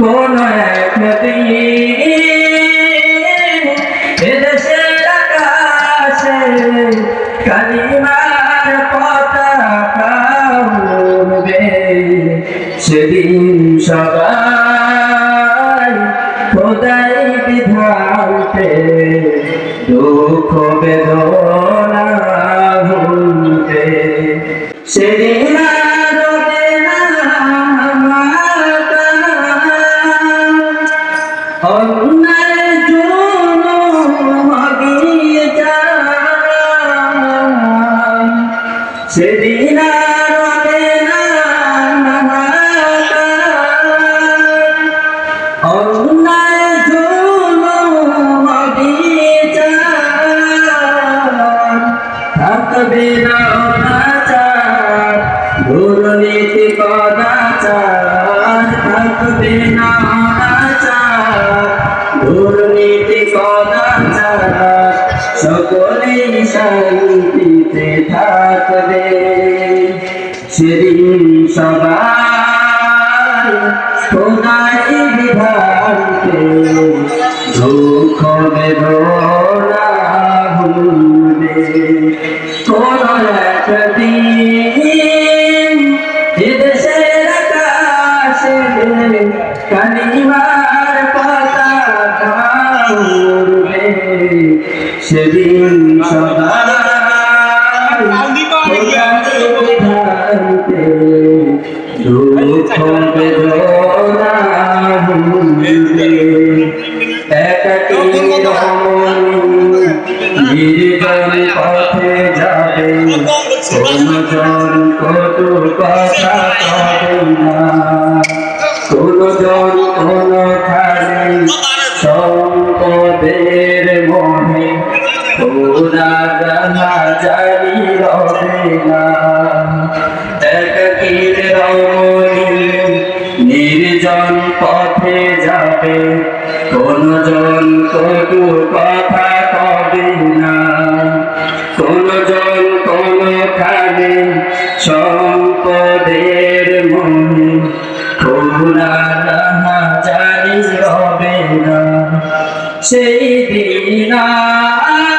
কোন একদিন এদেশের আকাশে কালিমার পতাকা উড়বে সেদিন সবাই খোদাই বিধানতে দুঃখ বেদনা ভুলবে। সেদিন দুর্নীতি কদাচার। থাকবে না দুর্নীতি কদাচার সকলেই শান্তিতে থাকবে। সেদিন সবাই সেদিন সবাই খোদাই বিধানকে দুঃখ যাবে কোনজন কটু কথা কবে না। কোনজন কোনখানে সম্পদের মনে করুণা জারি রবে না। সেই দিন আর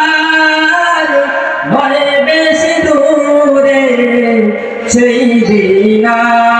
বেশি দূরে, সেই দিন আর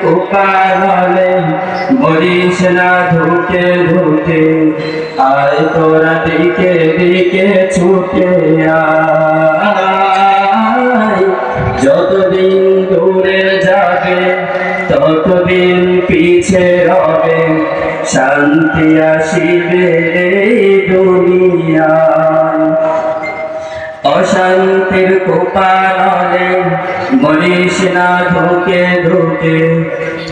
কুপালে মরিস না ধুকে ধুকে আয় তোরা দিকে দিকে ছুটে যতদিন দূরে যাবে, ততদিন পিছে হবে শান্তি আসিবে এই দুনিয়ায়। অশান্তির কোপালে মরিস না ধুকে ধুকে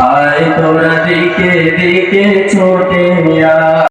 আয় তোরা দিকে দিকে ছোটে